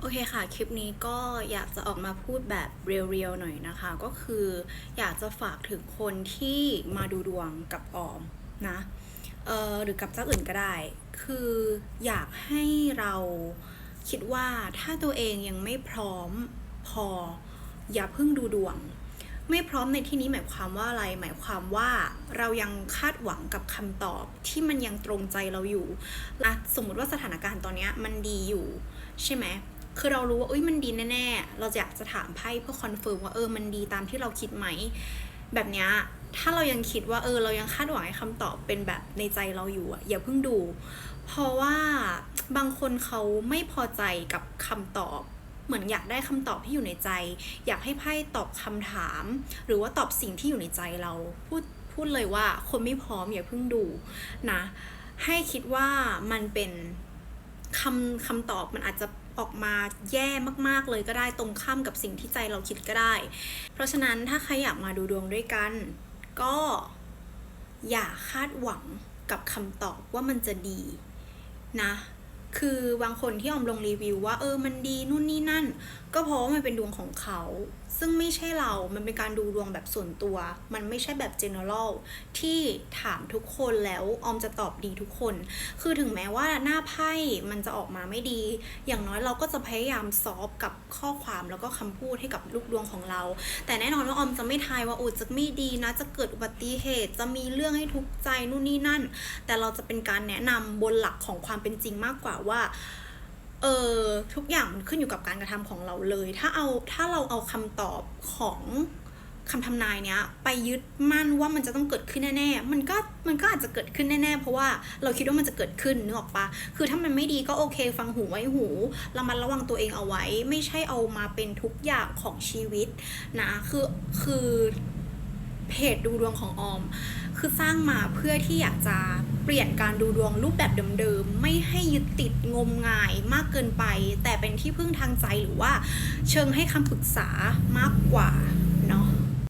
โอเคค่ะ คลิปนี้ก็อยากจะออกมาพูดแบบเรียวๆหน่อยนะคะ ก็คืออยากจะฝากถึงคนที่มาดูดวงกับออมนะเออหรือกับเจ้าอื่นก็ได้ คืออยากให้เราคิดว่าถ้าตัวเองยังไม่พร้อมพอ อย่าเพิ่งดูดวง ไม่พร้อมในที่นี้หมายความว่าอะไร หมายความว่าเรายังคาดหวังกับคำตอบที่มันยังตรงใจเราอยู่อะสมมุติว่าสถานการณ์ตอนเนี้ยมันดีอยู่ ใช่ไหม คือเรารู้ว่าเอ้ยมันดีแน่ๆ เราอยากจะถามไพ่เพื่อคอนเฟิร์มว่าเออมันดีตามที่เราคิดไหม แบบนี้ถ้าเรายังคิดว่าเออเรายังคาดหวังให้คำตอบเป็นแบบในใจเราอยู่อะอย่าเพิ่งดู เพราะว่าบางคนเขาไม่พอใจกับคำตอบเหมือนอยากได้คำตอบที่อยู่ในใจ อยากให้ไพ่ตอบคำถาม หรือว่าตอบสิ่งที่อยู่ในใจเรา พูดพูดเลยว่าคนไม่พร้อมอย่าเพิ่งดูนะ ให้คิดว่ามันเป็นคำคำตอบมันอาจจะ ออกมาแย่มากๆเลยก็ได้ตรงข้ามกับสิ่งที่ใจเราคิดก็ได้ เพราะฉะนั้นถ้าใครอยากมาดูดวงด้วยกัน ก็อย่าคาดหวังกับคำตอบว่ามันจะดีนะ คือบางคนที่ออมลงรีวิวว่าเออมันดีนู่นนี่นั่น ก็เพราะว่ามันเป็นดวงของเขาซึ่งไม่ใช่เรา มันเป็นการดูดวงแบบส่วนตัว มันไม่ใช่แบบ general ที่ถามทุกคนแล้วออมจะตอบดีทุกคน คือถึงแม้ว่าหน้าไพ่มันจะออกมาไม่ดี อย่างน้อยเราก็จะพยายามซอฟกับข้อความแล้วก็คำพูดให้กับลูกดวงของเรา แต่แน่นอนว่าออมจะไม่ทายว่าโอ้จะไม่ดีนะ จะเกิดอุบัติเหตุ จะมีเรื่องให้ทุกข์ใจนู่นนี่นั่น แต่เราจะเป็นการแนะนำบนหลักของความเป็นจริงมากกว่าว่า เออทุกอย่างมันขึ้นอยู่กับการกระทำของเราเลย ถ้าเอาถ้าเราเอาคำตอบของคำทำนายเนี้ย ไปยึดมั่นว่ามันจะต้องเกิดขึ้นแน่ๆมันก็มันก็อาจจะเกิดขึ้นแน่ๆเพราะว่าเราคิดว่ามันจะเกิดขึ้นนึกออกปะคือถ้ามันไม่ดีก็โอเค ฟังหูไว้หูระมัดระวังตัวเองเอาไว้ ไม่ใช่เอามาเป็นทุกอย่างของชีวิตนะคือคือเพจดูดวงของออม คือสร้างมาเพื่อที่อยากจะเปลี่ยนการดูดวงรูปแบบเดิมๆ ไม่ให้ยึดติดงมงายมากเกินไป แต่เป็นที่พึ่งทางใจหรือว่า เชิงให้คำปรึกษามากกว่า